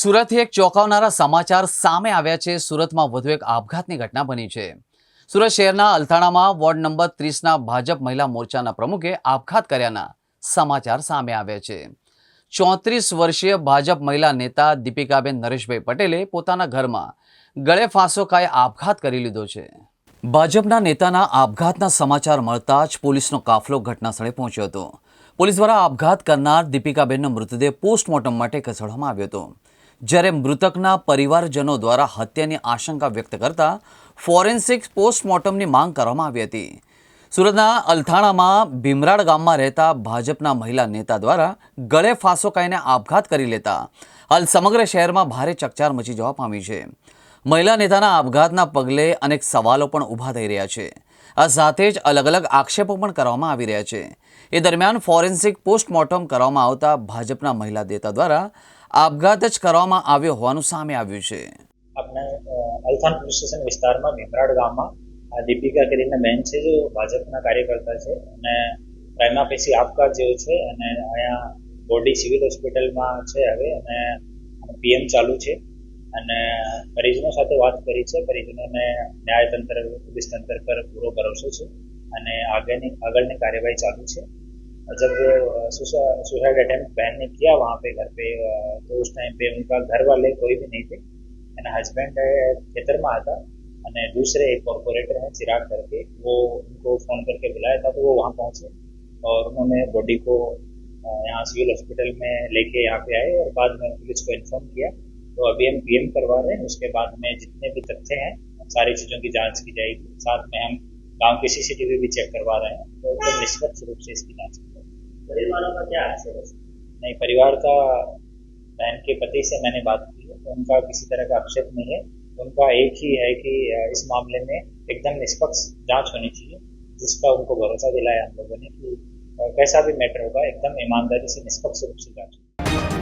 સુરતથી એક ચોંકાવનારા સમાચાર સામે આવ્યા છે. સુરતમાં વધુ એક આપઘાતની ઘટના બની છે. સુરત શહેરના અલથાણામાં વોર્ડ નંબર ત્રીસના ભાજપ મહિલા મોરચાના પ્રમુખે આપઘાત કર્યાના સમાચાર સામે આવ્યા છે. ચોત્રીસ વર્ષીય ભાજપ મહિલા નેતા દીપિકાબેન નરેશભાઈ પટેલે પોતાના ઘરમાં ગળે ફાંસો કાય આપઘાત કરી લીધો છે. ભાજપના નેતાના આપઘાતના સમાચાર મળતા જ પોલીસનો કાફલો ઘટનાસ્થળે પહોંચ્યો હતો. પોલીસ દ્વારા આપઘાત કરનાર દીપિકાબેનનો મૃતદેહ પોસ્ટમોર્ટમ માટે ખસેડવામાં આવ્યો હતો. જ્યારે મૃતકના પરિવારજનો દ્વારા હત્યાની આશંકા વ્યક્ત કરતા ફોરેન્સિક પોસ્ટમોર્ટમની માંગ કરવામાં આવી હતી. સુરતના અલથાણામાં ભીમરાડ ગામમાં રહેતા ભાજપના મહિલા નેતા દ્વારા ગળે ફાંસો કાઈને આપઘાત કરી લેતા હાલ સમગ્ર શહેરમાં ભારે ચકચાર મચી જવા પામી છે. મહિલા નેતાના આપઘાતના પગલે અનેક સવાલો પણ ઊભા થઈ રહ્યા છે. આ સાથે જ અલગ અલગ આક્ષેપો પણ કરવામાં આવી રહ્યા છે. એ દરમિયાન ફોરેન્સિક પોસ્ટમોર્ટમ કરવામાં આવતા ભાજપના મહિલા નેતા દ્વારા આપઘાત જ કરવામાં આવ્યો હોવાનું સામે આવ્યું છે. આપણે અલથાણ પોલીસ સ્ટેશન વિસ્તારમાં ભીમરાડ ગામમાં આ દીપિકા કરીને બેન છે જે ભાજપના કાર્યકર્તા છે અને પ્રાઇમા પેસી આપઘાત જેવો છે અને અહીંયા બોડી સિવિલ હોસ્પિટલમાં છે હવે અને પીએમ ચાલુ છે. અને મરીજનો સાથે વાત કરી છે. મરીજનોને ન્યાયતંત્ર પોલીસ તંત્ર પર પૂરો ભરોસો છે અને આગળની આગળની કાર્यवाही चालू છે. जब सुसाइड अटेम्प्ट बहन ने किया वहाँ पे घर पे तो उस टाइम पे उनका घर वाले कोई भी नहीं थे એના खेतर ખેતરમાં હતા અને दूसरे एक कॉर्पोरेटर है चिराग करके वो उनको फ़ोन करके बुलाया था तो वो वहाँ पहुँचे और उन्होंने बॉडी को यहाँ सिविल हॉस्पिटल में लेके यहाँ पे आए और बाद में पुलिस को इन्फॉर्म किया तो अभी हम पीएम करवा रहे हैं उसके बाद में जितने भी तथ्य हैं सारी चीज़ों की जाँच की जाएगी। साथ में हम गाँव के सीसीटीवी भी चेक करवा रहे हैं तो एकदम निष्पक्ष रूप से इसकी जाँच की परिवार का क्या आक्षेप है? नहीं परिवार का बहन के पति से मैंने बात की है तो उनका किसी तरह का आक्षेप नहीं है। उनका एक ही है कि इस मामले में एकदम निष्पक्ष जाँच होनी चाहिए जिसका उनको भरोसा दिलाया हम लोगों ने कि कैसा भी मैटर होगा एकदम ईमानदारी से निष्पक्ष रूप से जाँच होगी।